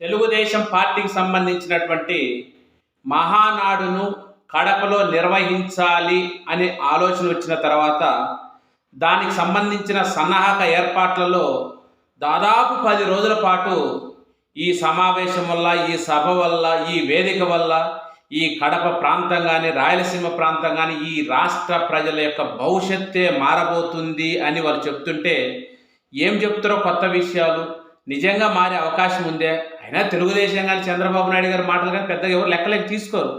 తెలుగుదేశం పార్టీకి సంబంధించినటువంటి మహానాడును కడపలో నిర్వహించాలి అనే ఆలోచన వచ్చిన తర్వాత దానికి సంబంధించిన సన్నాహక ఏర్పాట్లలో దాదాపు పది రోజుల పాటు ఈ సమావేశం వల్ల ఈ సభ వల్ల ఈ వేదిక వల్ల ఈ కడప ప్రాంతం కానీ రాయలసీమ ప్రాంతం కానీ ఈ రాష్ట్ర ప్రజల యొక్క భవిష్యత్తే మారబోతుంది అని వాళ్ళు చెప్తుంటే ఏం చెప్తారో కొత్త విషయాలు. నిజంగా మారే అవకాశం ఉందే? అయినా తెలుగుదేశం కానీ చంద్రబాబు నాయుడు గారి మాటలు కానీ పెద్దగా ఎవరు లెక్కలేక తీసుకోరు.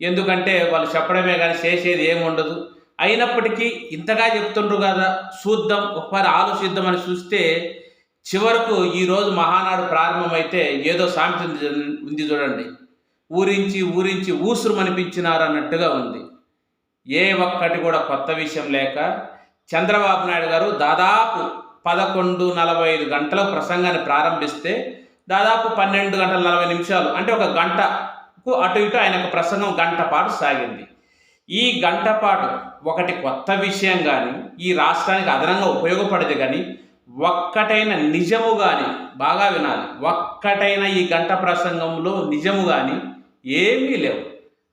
ఎందుకంటే వాళ్ళు చెప్పడమే కానీ చేసేది ఏమి ఉండదు. అయినప్పటికీ ఇంతగా చెప్తుండ్రు కదా చూద్దాం ఒకసారి ఆలోచిద్దామని చూస్తే చివరకు ఈరోజు మహానాడు ప్రారంభమైతే ఏదో సామెత ఉంది ఉంది చూడండి. ఊరించి ఊరించి ఊసురు అనిపించినారు అన్నట్టుగా ఉంది. ఏ ఒక్కటి కూడా కొత్త విషయం లేక చంద్రబాబు నాయుడు గారు దాదాపు పదకొండు నలభై ఐదు గంటల ప్రసంగాన్ని ప్రారంభిస్తే దాదాపు పన్నెండు గంటల నలభై నిమిషాలు. అంటే ఒక గంటకు అటు ఇటు ఆయన యొక్క ప్రసంగం గంట పాటు సాగింది. ఈ గంట పాటు ఒకటి కొత్త విషయం కానీ ఈ రాష్ట్రానికి అదనంగా ఉపయోగపడదు కానీ ఒక్కటైన నిజము కానీ బాగా వినాలి. ఒక్కటైన ఈ గంట ప్రసంగంలో నిజము కానీ ఏమీ లేవు.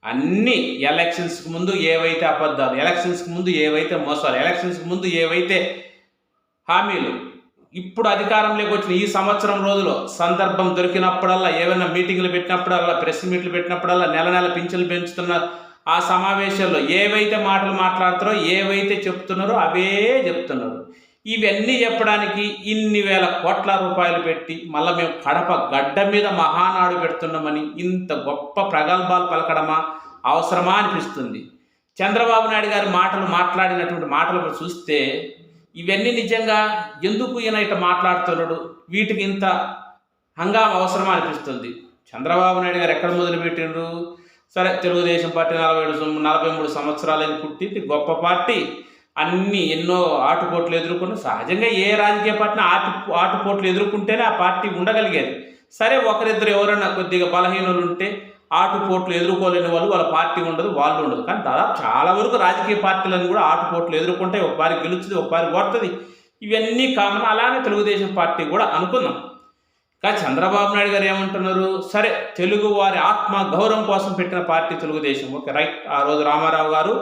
అన్నీ ఎలక్షన్స్కి ముందు ఏవైతే అబద్ధాలు ఎలక్షన్స్కి ముందు ఏవైతే మోసాలు ఎలక్షన్స్కి ముందు ఏవైతే హామీలు. ఇప్పుడు అధికారంలోకి వచ్చిన ఈ సంవత్సరం రోజులో సందర్భం దొరికినప్పుడల్లా ఏమైనా మీటింగ్లు పెట్టినప్పుడల్లా ప్రెస్ మీట్లు పెట్టినప్పుడల్లా నెల నెల పింఛన్లు పెంచుతున్న ఆ సమావేశాల్లో ఏవైతే మాటలు మాట్లాడుతారో ఏవైతే చెప్తున్నారో అవే చెప్తున్నారు. ఇవన్నీ చెప్పడానికి ఇన్ని వేల కోట్ల రూపాయలు పెట్టి మళ్ళీ మేము కడప గడ్డ మీద మహానాడు పెడుతున్నామని ఇంత గొప్ప ప్రగల్భాలు పలకడమా అవసరమా అనిపిస్తుంది. చంద్రబాబు నాయుడు గారి మాటలు మాట్లాడినటువంటి మాటలు చూస్తే ఇవన్నీ నిజంగా ఎందుకు ఈయన ఇట మాట్లాడుతున్నాడు? వీటికి ఇంత హంగామ అవసరమా అనిపిస్తుంది? చంద్రబాబు నాయుడు గారు ఎక్కడ మొదలుపెట్టిండ్రు? సరే తెలుగుదేశం పార్టీ నలభై ఏడు నలభై మూడు సంవత్సరాలని పుట్టింది గొప్ప పార్టీ. అన్ని ఎన్నో ఆటుపోట్లు ఎదుర్కొని సహజంగా ఏ రాజకీయ పార్టీని ఆటు ఆటుపోట్లు ఎదుర్కొంటేనే ఆ పార్టీ ఉండగలిగేది. సరే ఒకరిద్దరు ఎవరైనా కొద్దిగా బలహీనులు ఉంటే ఆటుపోట్లు ఎదుర్కోలేని వాళ్ళు వాళ్ళ పార్టీ ఉండదు వాళ్ళు ఉండదు. కానీ దాదాపు చాలా వరకు రాజకీయ పార్టీలను కూడా ఆటుపోట్లు ఎదుర్కొంటాయి ఒక పారి గెలుస్తుంది ఒక పారి ఓడుతుంది. ఇవన్నీ కామన్ అలానే తెలుగుదేశం పార్టీ కూడా అనుకుందాం. కానీ చంద్రబాబు నాయుడు గారు ఏమంటున్నారు? సరే తెలుగు వారి ఆత్మ గౌరవం కోసం పెట్టిన పార్టీ తెలుగుదేశం. Okay right. ఆ రోజు రామారావు గారు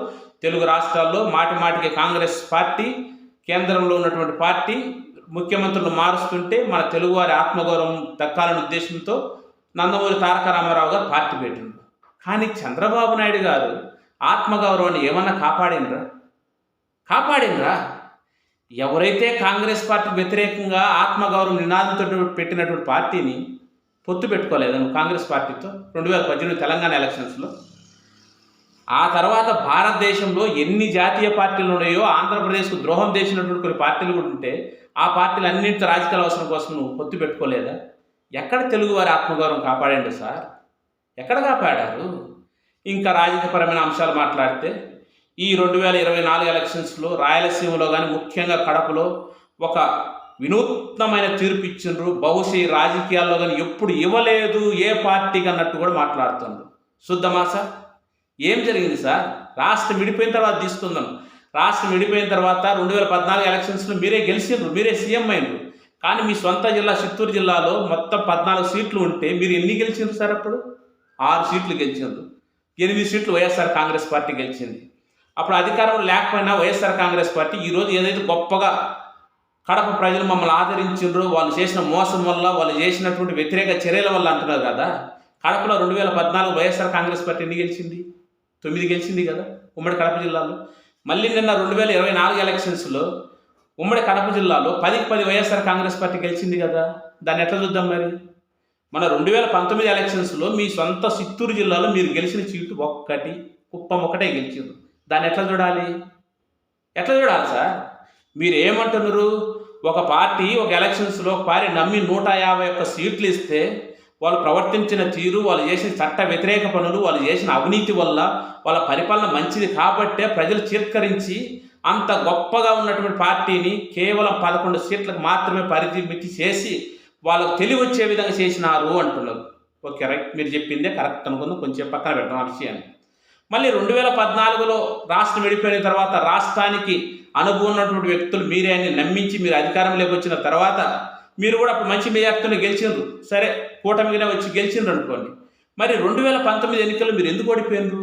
తెలుగు రాష్ట్రాల్లో మాటి మాటికి కాంగ్రెస్ పార్టీ కేంద్రంలో ఉన్నటువంటి పార్టీ ముఖ్యమంత్రులు మారుస్తుంటే మన తెలుగువారి ఆత్మగౌరవం దక్కాలనే ఉద్దేశంతో నందమూరి తారక రామారావు గారు పార్టీ పెట్టిండు కానీ చంద్రబాబు నాయుడు గారు ఆత్మగౌరవాన్ని ఏమన్నా కాపాడిండ్రా? కాపాడిండ్రా? ఎవరైతే కాంగ్రెస్ పార్టీకి వ్యతిరేకంగా ఆత్మగౌరవం నినాదంతో పెట్టినటువంటి పార్టీని పొత్తు పెట్టుకోలేదు నువ్వు కాంగ్రెస్ పార్టీతో రెండు వేల పద్దెనిమిది తెలంగాణ ఎలక్షన్స్లో. ఆ తర్వాత భారతదేశంలో ఎన్ని జాతీయ పార్టీలు ఉన్నాయో ఆంధ్రప్రదేశ్కు ద్రోహం చేసినటువంటి కొన్ని పార్టీలు కూడా ఉంటే ఆ పార్టీలు అన్నింటితో రాజకీయ అవసరం కోసం నువ్వు పొత్తు పెట్టుకోలేదా? ఎక్కడ తెలుగువారి ఆత్మగౌరవం కాపాడండి సార్? ఎక్కడ కాపాడారు? ఇంకా రాజకీయపరమైన అంశాలు మాట్లాడితే ఈ రెండు వేల ఇరవై నాలుగు ఎలక్షన్స్లో రాయలసీమలో కానీ ముఖ్యంగా కడపలో ఒక వినూత్నమైన తీర్పు ఇచ్చిండ్రు. బహుశా ఈ రాజకీయాల్లో కానీ ఎప్పుడు ఇవ్వలేదు ఏ పార్టీకి అన్నట్టు కూడా మాట్లాడుతుండ్రు. శుద్ధమా సార్? ఏం జరిగింది సార్? రాష్ట్రం విడిపోయిన తర్వాత తీసుకుందాం. రాష్ట్రం విడిపోయిన తర్వాత రెండు వేల పద్నాలుగు ఎలక్షన్స్లో మీరే గెలిచిండ్రు మీరే సీఎం అయినరు. కానీ మీ సొంత జిల్లా చిత్తూరు జిల్లాలో మొత్తం పద్నాలుగు సీట్లు ఉంటే మీరు ఎన్ని గెలిచిండ్రు సార్ అప్పుడు? ఆరు సీట్లు గెలిచిండ్రు. ఎనిమిది సీట్లు వైఎస్ఆర్ కాంగ్రెస్ పార్టీ గెలిచింది. అప్పుడు అధికారం లేకపోయినా వైఎస్ఆర్ కాంగ్రెస్ పార్టీ ఈరోజు ఏదైతే గొప్పగా కడప ప్రజలు మమ్మల్ని ఆదరించిండ్రు వాళ్ళు చేసిన మోసం వల్ల వాళ్ళు చేసినటువంటి వ్యతిరేక చర్యల వల్ల అంటున్నారు కదా? కడపలో రెండు వేల పద్నాలుగు వైఎస్ఆర్ కాంగ్రెస్ పార్టీ ఎన్ని గెలిచింది? తొమ్మిది గెలిచింది కదా ఉమ్మడి కడప జిల్లాలో. మళ్ళీ నిన్న రెండు వేల ఇరవై నాలుగు ఎలక్షన్స్లో ఉమ్మడి కడప జిల్లాలో పదికి పది వైఎస్ఆర్ కాంగ్రెస్ పార్టీ గెలిచింది కదా. దాన్ని ఎట్లా చూద్దాం మరి? మన రెండు వేల పంతొమ్మిది ఎలక్షన్స్లో మీ సొంత చిత్తూరు జిల్లాలో మీరు గెలిచిన సీటు ఒక్కటి కుప్పం ఒకటే గెలిచింది దాన్ని ఎట్లా చూడాలి? ఎట్లా చూడాలి సార్? మీరు ఏమంటున్నారు? ఒక పార్టీ ఒక ఎలక్షన్స్లో ఒక నమ్మి నూట యాభై ఒక్క సీట్లు ఇస్తే వాళ్ళు ప్రవర్తించిన తీరు వాళ్ళు చేసిన చట్ట వ్యతిరేక పనులు వాళ్ళు చేసిన అవినీతి వల్ల వాళ్ళ పరిపాలన మంచిది కాబట్టే ప్రజలు చీత్కరించి అంత గొప్పగా ఉన్నటువంటి పార్టీని కేవలం పదకొండు సీట్లకు మాత్రమే పరిమితి చేసి వాళ్ళకు తెలివి వచ్చే విధంగా చేసినారు అంటున్నారు. Okay right. మీరు చెప్పిందే కరెక్ట్ అనుకుందాం. కొంచెం పక్కన పెట్టడం ఆ విషయాన్ని. మళ్ళీ రెండు వేల పద్నాలుగులో రాష్ట్రం విడిపోయిన తర్వాత రాష్ట్రానికి అనుభవం ఉన్నటువంటి వ్యక్తులు మీరే అని నమ్మించి మీరు అధికారంలోకి వచ్చిన తర్వాత మీరు కూడా అప్పుడు మంచి మెజార్టీతో గెలిచిండ్రు. సరే కూటమిగానే వచ్చి గెలిచిండ్రు అనుకోండి. మరి రెండు వేల పంతొమ్మిది ఎన్నికల్లో మీరు ఎందుకు ఓడిపోయినారు?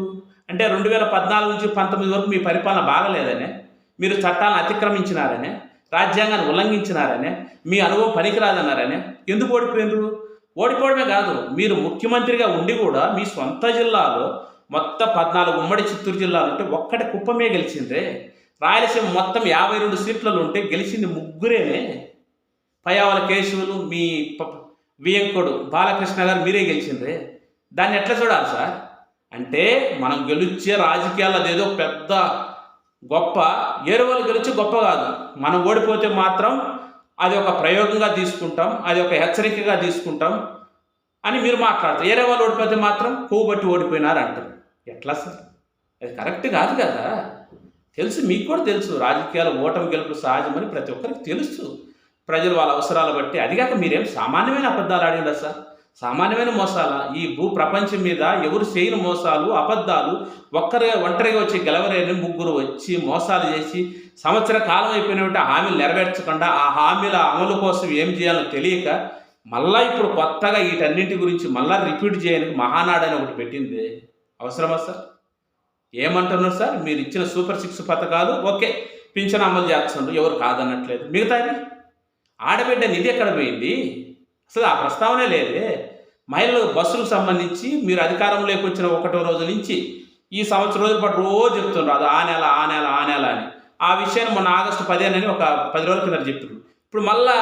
అంటే రెండు వేల పద్నాలుగు నుంచి పంతొమ్మిది వరకు మీ పరిపాలన బాగలేదనే మీరు చట్టాలను అతిక్రమించినారనే రాజ్యాంగాన్ని ఉల్లంఘించినారనే మీ అనుభవం పనికిరాదన్నారనే. ఎందుకు ఓడిపోయినరు ఓడిపోవడమే కాదు మీరు ముఖ్యమంత్రిగా ఉండి కూడా మీ సొంత జిల్లాలో మొత్తం పద్నాలుగు ఉమ్మడి చిత్తూరు జిల్లాలు ఉంటే ఒక్కటి కుప్పమే గెలిచిందే. రాయలసీమ మొత్తం యాభై రెండు సీట్లలో ఉంటే గెలిచింది ముగ్గురేనే. పయావల కేశవులు మీ ప- వియంకుడు బాలకృష్ణ గారు మీరే గెలిచింది దాన్ని ఎట్లా చూడాలి సార్? అంటే మనం గెలిచే రాజకీయాల్లో అదేదో పెద్ద గొప్ప ఏరు వాళ్ళు గెలిచి గొప్ప కాదు. మనం ఓడిపోతే మాత్రం అది ఒక ప్రయోగంగా తీసుకుంటాం అది ఒక హెచ్చరికగా తీసుకుంటాం అని మీరు మాట్లాడతారు. ఏరే వాళ్ళు ఓడిపోతే మాత్రం కొవ్వు బట్టి ఓడిపోయినారు అంటారు. ఎట్లా సార్? అది కరెక్ట్ కాదు కదా. తెలుసు మీకు కూడా తెలుసు. రాజకీయాలు ఓటమి గెలుపు సహజమని ప్రతి ఒక్కరికి తెలుసు. ప్రజలు వాళ్ళ అవసరాలు బట్టి. అదిగాక మీరేం సామాన్యమైన అబద్ధాలు ఆడిందా సార్? సామాన్యమైన మోసాల ఈ భూ ప్రపంచం మీద ఎవరు చేయని మోసాలు అబద్ధాలు ఒక్కరిగా ఒంటరిగా వచ్చి గెలవరేని ముగ్గురు వచ్చి మోసాలు చేసి సంవత్సర కాలం అయిపోయినట్టు హామీలు నెరవేర్చకుండా ఆ హామీల అమలు కోసం ఏం చేయాలో తెలియక మళ్ళా ఇప్పుడు కొత్తగా వీటన్నింటి గురించి మళ్ళా రిపీట్ చేయడానికి మహానాడు అని ఒకటి పెట్టింది. అవసరమా సార్? ఏమంటున్నారు సార్? మీరు ఇచ్చిన సూపర్ సిక్స్ పథకాలు ఓకే పింఛన్ అమలు చేస్తున్నారు ఎవరు కాదనట్లేదు. మిగతాది ఆడబిడ్డ నిధి ఎక్కడ పోయింది? అసలు ఆ ప్రస్తావనే లేదే. మహిళలు బస్సులకు సంబంధించి మీరు అధికారంలోకి వచ్చిన ఒకటో రోజు నుంచి ఈ సంవత్సరం రోజుల పాటు రోజు చెప్తున్నారు. అది ఆ నెల ఆ నెల ఆ నెల అని. ఆ విషయాన్ని మొన్న ఆగస్టు పదిహేను అని ఒక పది రోజుల కింద చెప్తున్నారు. ఇప్పుడు మళ్ళా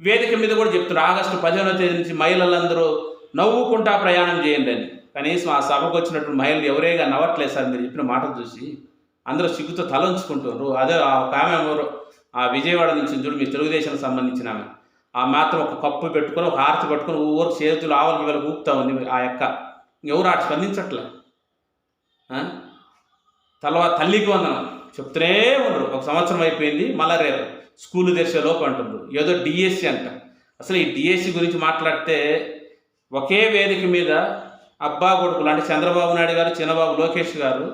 వేదిక మీద కూడా చెప్తున్నారు. ఆగస్టు పదిహేనో తేదీ నుంచి మహిళలందరూ నవ్వుకుంటా ప్రయాణం చేయండి అని. కనీసం ఆ సభకు వచ్చినటువంటి మహిళలు ఎవరేగా నవ్వట్లేదు సార్. మీరు చెప్పిన మాటలు చూసి అందరూ సిగ్గుతో తలంచుకుంటున్నారు. అదే ఆ ఒక ఆమె ఎవరో ఆ విజయవాడ నుంచి చూడు మీ తెలుగుదేశం సంబంధించిన ఆమె. ఆ మాత్రం ఒక కప్పు పెట్టుకొని ఒక ఆర్చి పట్టుకొని ఊరు చేతులు ఆవలకి వెళ్ళి ఊపుతా ఉంది ఆ యొక్క ఎవరు ఆట స్పందించట్లే. తర్వాత తల్లికి వందనం. చెప్తూనే ఉండరు ఒక సంవత్సరం అయిపోయింది మళ్ళా రేపు స్కూల్ తెరిచే లోపు అంటుండ్రు. ఏదో డిఎస్సి అంట. అసలు ఈ డిఎస్సి గురించి మాట్లాడితే ఒకే వేదిక మీద అబ్బా కొడుకులు అంటే చంద్రబాబు నాయుడు గారు చిన్నబాబు లోకేష్ గారు.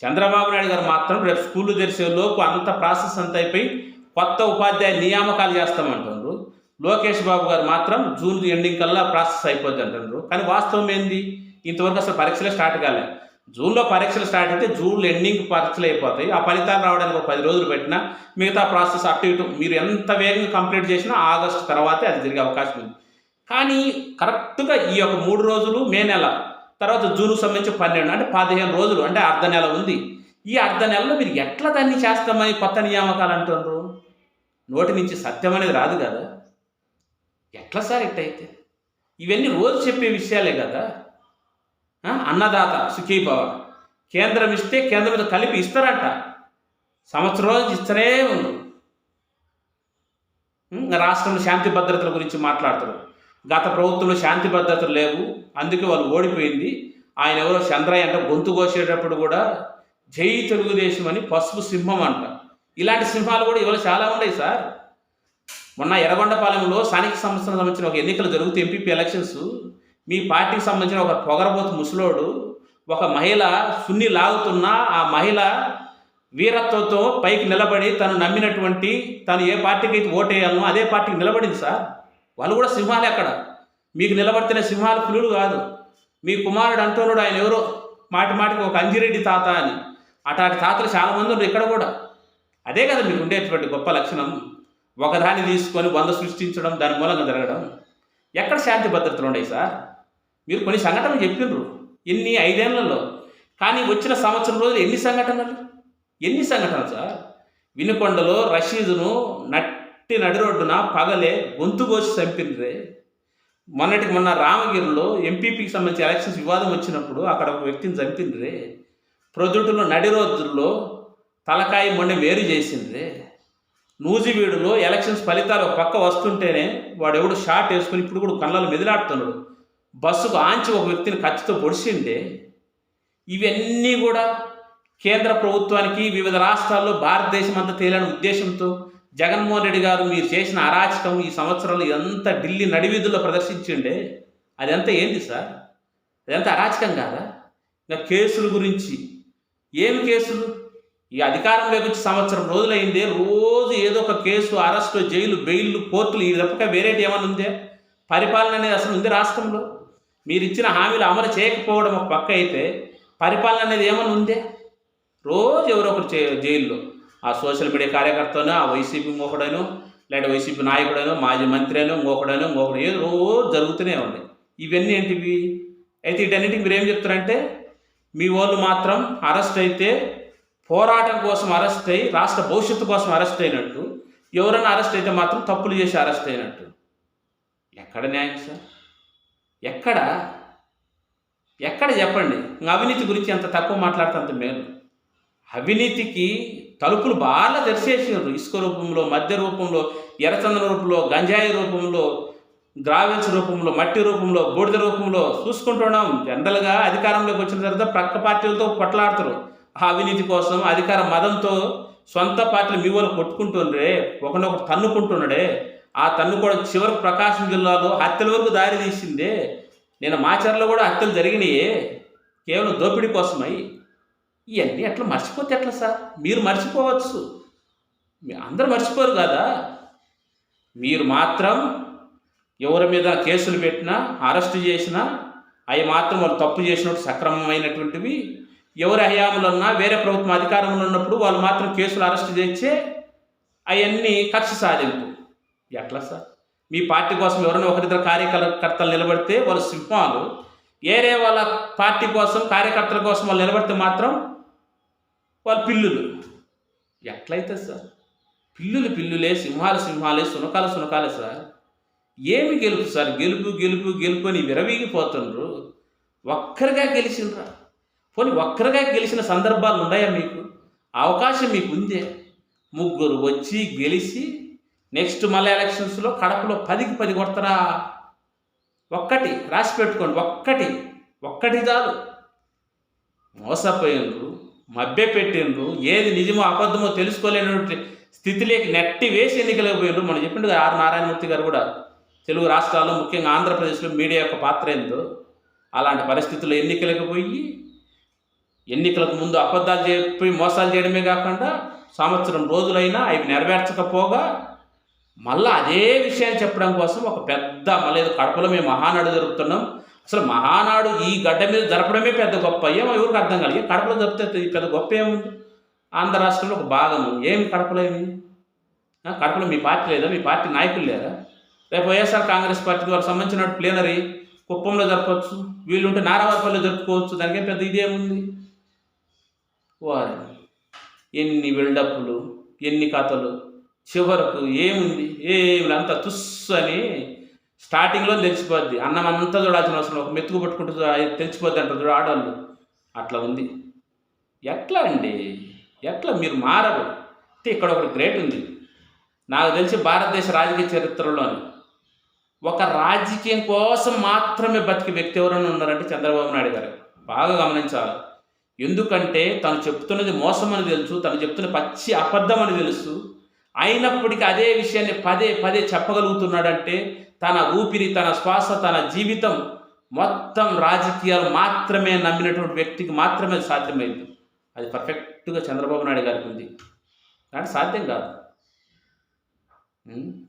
చంద్రబాబు నాయుడు గారు మాత్రం రేపు స్కూళ్ళు తెరిచే లోపు అంత ప్రాసెస్ అంతా అయిపోయి కొత్త ఉపాధ్యాయ నియామకాలు చేస్తామంటుండ్రు. లోకేష్ బాబు గారు మాత్రం జూన్ ఎండింగ్ కల్లా ప్రాసెస్ అయిపోద్ది అంటున్నారు. కానీ వాస్తవం ఏంది? ఇంతవరకు అసలు పరీక్షలే స్టార్ట్ కాలే. జూన్లో పరీక్షలు స్టార్ట్ అయితే జూన్ ఎండింగ్ పరీక్షలు అయిపోతాయి. ఆ ఫలితాలు రావడానికి ఒక పది రోజులు పెట్టినా మిగతా ప్రాసెస్ అటు ఇటు మీరు ఎంత వేగంగా కంప్లీట్ చేసినా ఆగస్టు తర్వాతే అది జరిగే అవకాశం ఉంది. కానీ కరెక్ట్గా ఈ యొక్క మూడు రోజులు మే నెల తర్వాత జూన్కు సంబంధించి పన్నెండు అంటే పదిహేను రోజులు అంటే అర్ధ నెల ఉంది. ఈ అర్ధ నెలలో మీరు ఎట్లా దాన్ని చేస్తామని కొత్త నియామకాలు అంటున్నారు? నోటి నుంచి సత్యం అనేది రాదు కదా. ఎట్లా సార్ ఇట్టయితే ఇవన్నీ రోజు చెప్పే విషయాలే కదా? అన్నదాత సుఖీభవ. కేంద్రం ఇస్తే కేంద్రంతో కలిపి ఇస్తారంట. సంవత్సరం రోజు ఇస్తూనే ఉంది. రాష్ట్రంలో శాంతి భద్రతల గురించి మాట్లాడతారు. గత ప్రభుత్వంలో శాంతి భద్రతలు లేవు. అందుకే వాళ్ళు ఓడిపోయింది. ఆయన ఎవరో చంద్రయ్య అంటే గొంతు కోసేటప్పుడు కూడా జై తెలుగుదేశం అని పసుపు సింహం అంట. ఇలాంటి సింహాలు కూడా ఇవాళ చాలా ఉన్నాయి సార్. మొన్న ఎర్రగొండపాలెంలో స్థానిక సంస్థలకు సంబంధించిన ఒక ఎన్నికలు జరుగుతూ ఎంపీపీ ఎలక్షన్స్ మీ పార్టీకి సంబంధించిన ఒక పొగరబోతు ముసలోడు ఒక మహిళ సున్ని లాగుతున్నా ఆ మహిళ వీరత్వంతో పైకి నిలబడి తను నమ్మినటువంటి తను ఏ పార్టీకి అయితే ఓటేయాలనో అదే పార్టీకి నిలబడింది సార్. వాళ్ళు కూడా సింహాలే అక్కడ. మీకు నిలబడితేనే సింహాలు పులులు కాదు. మీ కుమారుడు అంటున్నాడు ఆయన ఎవరో? మాటి మాటికి ఒక అంజిరెడ్డి తాత అని. అటాటి తాతలు చాలామంది ఉన్నారు ఇక్కడ కూడా. అదే కదా మీకు ఉండేటువంటి గొప్ప లక్షణం. ఒకదాన్ని తీసుకొని వంద సృష్టించడం దాని మూలంగా జరగడం. ఎక్కడ శాంతి భద్రతలు ఉన్నాయి సార్? మీరు కొన్ని సంఘటనలు చెప్పిండ్రు ఎన్ని ఐదేళ్ళలో. కానీ వచ్చిన సంవత్సరం రోజులు ఎన్ని సంఘటనలు? ఎన్ని సంఘటనలు సార్? వినుకొండలో రషీదును నట్టి నడి రోడ్డున పగలే గొంతు కోసి చంపిండ్రే మొన్నటికి మొన్న రామగిరిలో ఎంపీపీకి సంబంధించి ఎలక్షన్స్ వివాదం వచ్చినప్పుడు అక్కడ ఒక వ్యక్తిని చంపిండ్రే ప్రొద్దుటిలో నడి రోజుల్లో తలకాయ మొన్న వేరు చేసింది నూజివీడులో ఎలక్షన్స్ ఫలితాలు ఒక పక్క వస్తుంటేనే వాడెవడు షార్ట్ వేసుకుని ఇప్పుడు కూడా కళ్ళలో మెదిలాడుతున్నాడు. బస్సుకు ఆంచి ఒక వ్యక్తిని కత్తితో పొడిచిండే ఇవన్నీ కూడా కేంద్ర ప్రభుత్వానికి వివిధ రాష్ట్రాల్లో భారతదేశం అంతా తేలని ఉద్దేశంతో జగన్మోహన్ రెడ్డి గారు మీరు చేసిన అరాచకం ఈ సంవత్సరంలో ఇదంతా ఢిల్లీ నడివీధుల్లో ప్రదర్శించిండే. అదంతా ఏంది సార్? అదంతా అరాచకం కాదా? ఇంకా కేసుల గురించి ఏమి కేసులు? ఈ అధికారంలోకి వచ్చి సంవత్సరం రోజులైందే రోజు ఏదో ఒక కేసు అరెస్టు జైలు బెయిల్ కోర్టులు ఈ తప్పక వేరేటి ఏమైనా ఉందే? పరిపాలన అనేది అసలు ఉంది రాష్ట్రంలో? మీరు ఇచ్చిన హామీలు అమలు చేయకపోవడం ఒక పక్క అయితే పరిపాలన అనేది ఏమైనా ఉందే? రోజు ఎవరో ఒకరు జైల్లో. ఆ సోషల్ మీడియా కార్యకర్తను ఆ వైసీపీ ఇంకొకడనో లేదా వైసీపీ నాయకుడను మాజీ మంత్రి అనో ఇంకొకడనో ఇంకొకడు ఏదో రోజు జరుగుతూనే ఉన్నాయి. ఇవన్నీ ఏంటివి? అయితే వీటన్నిటికి మీరు ఏం చెప్తారంటే మీ వాళ్ళు మాత్రం అరెస్ట్ అయితే పోరాటం కోసం అరెస్ట్ అయ్యి రాష్ట్ర భవిష్యత్తు కోసం అరెస్ట్ అయినట్టు ఎవరైనా అరెస్ట్ అయితే మాత్రం తప్పులు చేసి అరెస్ట్ అయినట్టు. ఎక్కడ న్యాయం సార్? ఎక్కడ? ఎక్కడ చెప్పండి? ఇంకా అవినీతి గురించి ఎంత తక్కువ మాట్లాడితే అంత మేలు. అవినీతికి తలుపులు బాగా తెరిచేసారు ఇసుక రూపంలో మద్య రూపంలో ఎర్రచందన రూపంలో గంజాయి రూపంలో గ్రావెల్స్ రూపంలో మట్టి రూపంలో బూడిద రూపంలో చూసుకుంటున్నాం జనరల్గా అధికారంలోకి వచ్చిన తర్వాత ప్రక్క పార్టీలతో కొట్లాడతారు ఆ అవినీతి కోసం అధికార మదంతో సొంత పార్టీలు మీ వాళ్ళు కొట్టుకుంటుండ్రే ఒకనొకటి తన్నుకుంటున్నాడే ఆ తన్ను కూడా చివరి ప్రకాశం జిల్లాలో హత్యల వరకు దారి తీసిందే. నేను మాచర్లో కూడా హత్యలు జరిగినాయే. కేవలం దోపిడీ కోసమై. ఇవన్నీ ఎట్లా మర్చిపోతే ఎట్లా సార్? మీరు మర్చిపోవచ్చు. అందరూ మర్చిపోరు కదా. మీరు మాత్రం ఎవరి మీద కేసులు పెట్టినా అరెస్ట్ చేసినా అవి మాత్రం వాళ్ళు తప్పు చేసినట్టు సక్రమమైనటువంటివి ఎవరి హయాంలో ఉన్నా వేరే ప్రభుత్వం అధికారంలో ఉన్నప్పుడు వాళ్ళు మాత్రం కేసులు అరెస్ట్ చేస్తే అవన్నీ కక్ష సాధింపు. ఎట్లా సార్? మీ పార్టీ కోసం ఎవరైనా ఒకరిద్దరు కార్యకర్తలు నిలబడితే వాళ్ళు సింహాలు. వేరే వాళ్ళ పార్టీ కోసం కార్యకర్తల కోసం వాళ్ళు నిలబడితే మాత్రం వాళ్ళు పిల్లులు. ఎట్లయితే సార్? పిల్లులు పిల్లులే సింహాలు సింహాలే సునకాలు సునకాలే సార్. ఏమి గెలుపు సార్? గెలుపు గెలుపు గెలుపు అని విరవీగిపోతుండ్రు. ఒక్కరిగా గెలిచిండ్రా. పోనీ ఒక్కరిగా గెలిచిన సందర్భాలు ఉన్నాయా మీకు? అవకాశం మీకు ఉందే. ముగ్గురు వచ్చి గెలిచి నెక్స్ట్ మళ్ళీ ఎలక్షన్స్లో కడపలో పదికి పది కొడతారా? ఒక్కటి రాసి పెట్టుకోండి ఒక్కటి. ఒక్కటి చాలు. మోసపోయినరు మభ్య పెట్టినరు ఏది నిజమో అబద్ధమో తెలుసుకోలేనటువంటి స్థితిలోకి నెట్టి వేసి ఎన్నికలకు పోయినరు మనం చెప్పిండు ఆర్ నారాయణమూర్తి గారు కూడా. తెలుగు రాష్ట్రాల్లో ముఖ్యంగా ఆంధ్రప్రదేశ్లో మీడియా యొక్క పాత్ర ఏందో? అలాంటి పరిస్థితుల్లో ఎన్నికలకు పోయి ఎన్నికలకు ముందు అబద్ధాలు చెప్పి మోసాలు చేయడమే కాకుండా సంవత్సరం రోజులైనా అవి నెరవేర్చకపోగా మళ్ళీ అదే విషయాన్ని చెప్పడం కోసం ఒక పెద్ద మళ్ళీ కడపలో మేము మహానాడు జరుపుతున్నాం. అసలు మహానాడు ఈ గడ్డ మీద జరపడమే పెద్ద గొప్ప. ఏమో ఎవరికి అర్థం కాలేదు. కడపలో జరిపితే ఇది పెద్ద గొప్ప ఏముంది? ఆంధ్ర రాష్ట్రంలో ఒక భాగం ఏమి కడపలో ఏమి కడపలో మీ పార్టీ లేదా? మీ పార్టీ నాయకులు లేరా రేపు వైఎస్ఆర్ కాంగ్రెస్ పార్టీకి వాళ్ళకి సంబంధించిన ప్లేనరీ కుప్పంలో జరపవచ్చు. వీళ్ళుంటే నారావారిపల్లిలో జరుపుకోవచ్చు. దానికేం పెద్ద ఇదేముంది? వారు ఎన్ని బిల్డప్లు ఎన్ని కథలు చివరకు ఏముంది? ఏమి అంత తుస్సు అని స్టార్టింగ్లో తెలిసిపోద్ది. అన్నం అంతా చూడాల్సిన అవసరం ఒక మెతుకు పట్టుకుంటూ తెలిసిపోద్ది అంటారు చూడు ఆడవాళ్ళు అట్లా ఉంది. ఎట్లా అండి? ఎట్లా మీరు మారరు? అంటే ఇక్కడ ఒకటి గ్రేట్ ఉంది. నాకు తెలిసి భారతదేశ రాజకీయ చరిత్రలోని ఒక రాజకీయం కోసం మాత్రమే బతికి వ్యక్తి ఎవరైనా ఉన్నారంటే చంద్రబాబు నాయుడు గారు. బాగా గమనించాలి. ఎందుకంటే తను చెప్తున్నది మోసం అని తెలుసు తను చెప్తున్న పచ్చి అబద్ధం అని తెలుసు. అయినప్పటికీ అదే విషయాన్ని పదే పదే చెప్పగలుగుతున్నాడంటే తన ఊపిరి తన శ్వాస తన జీవితం మొత్తం రాజకీయాలు మాత్రమే నమ్మినటువంటి వ్యక్తికి మాత్రమే సాధ్యమైంది. అది పర్ఫెక్ట్గా చంద్రబాబు నాయుడు గారికి ఉంది. కానీ సాధ్యం కాదు.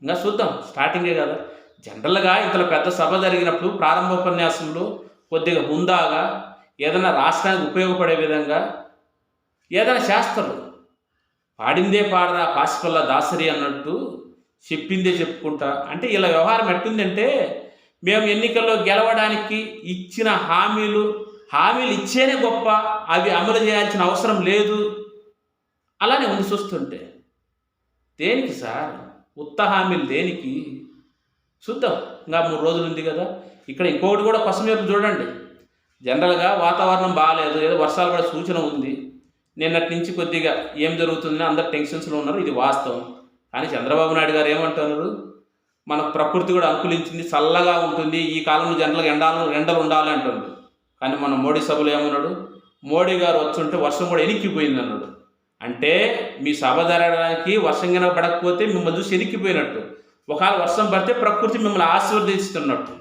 ఇంకా చూద్దాం. స్టార్టింగే కదా. జనరల్గా ఇంతలో పెద్ద సభ జరిగినప్పుడు ప్రారంభ ఉపన్యాసంలో కొద్దిగా హుందాగా ఏదైనా రాష్ట్రానికి ఉపయోగపడే విధంగా ఏదైనా శాస్త్రం పాడిందే పాడరా పాసిపల్ల దాసరి అన్నట్టు చెప్పిందే చెప్పుకుంటా. అంటే ఇలా వ్యవహారం ఎట్టుందంటే మేము ఎన్నికల్లో గెలవడానికి ఇచ్చిన హామీలు హామీలు ఇచ్చేనే గొప్ప అవి అమలు చేయాల్సిన అవసరం లేదు. అలానే ఉంది చూస్తుంటే. దేనికి సార్? ఉత్త హామీలు దేనికి? చూద్దాం. ఇంకా మూడు రోజులు ఉంది కదా. ఇక్కడ ఇంకొకటి కూడా పసుమేపు చూడండి. జనరల్గా వాతావరణం బాగాలేదు ఏదో వర్షాలు కూడా సూచన ఉంది. నిన్నటి నుంచి కొద్దిగా ఏం జరుగుతుందని అందరు టెన్షన్స్లో ఉన్నారు. ఇది వాస్తవం. కానీ చంద్రబాబు నాయుడు గారు ఏమంటున్నారు? మన ప్రకృతి కూడా అనుకూలించింది చల్లగా ఉంటుంది. ఈ కాలంలో జనరల్గా ఎండాలు ఎండలు ఉండాలి అంటుంది కానీ మన మోడీ సభలో ఏమన్నాడు? మోడీ గారు వచ్చుంటే వర్షం కూడా ఎనిక్కిపోయింది అన్నాడు. అంటే మీ సభ జరగడానికి వర్షం కనుక పడకపోతే మిమ్మల్ని చూసి ఎనిక్కిపోయినట్టు ఒకవేళ వర్షం పడితే ప్రకృతి మిమ్మల్ని ఆశీర్వదిస్తున్నట్టు.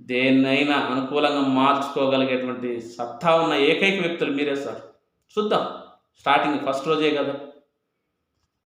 దేన్నైనా అనుకూలంగా మార్చుకోగలిగేటువంటి సత్తా ఉన్న ఏకైక వ్యక్తులు మీరే సార్. చూద్దాం. స్టార్టింగ్ ఫస్ట్ రోజే కదా.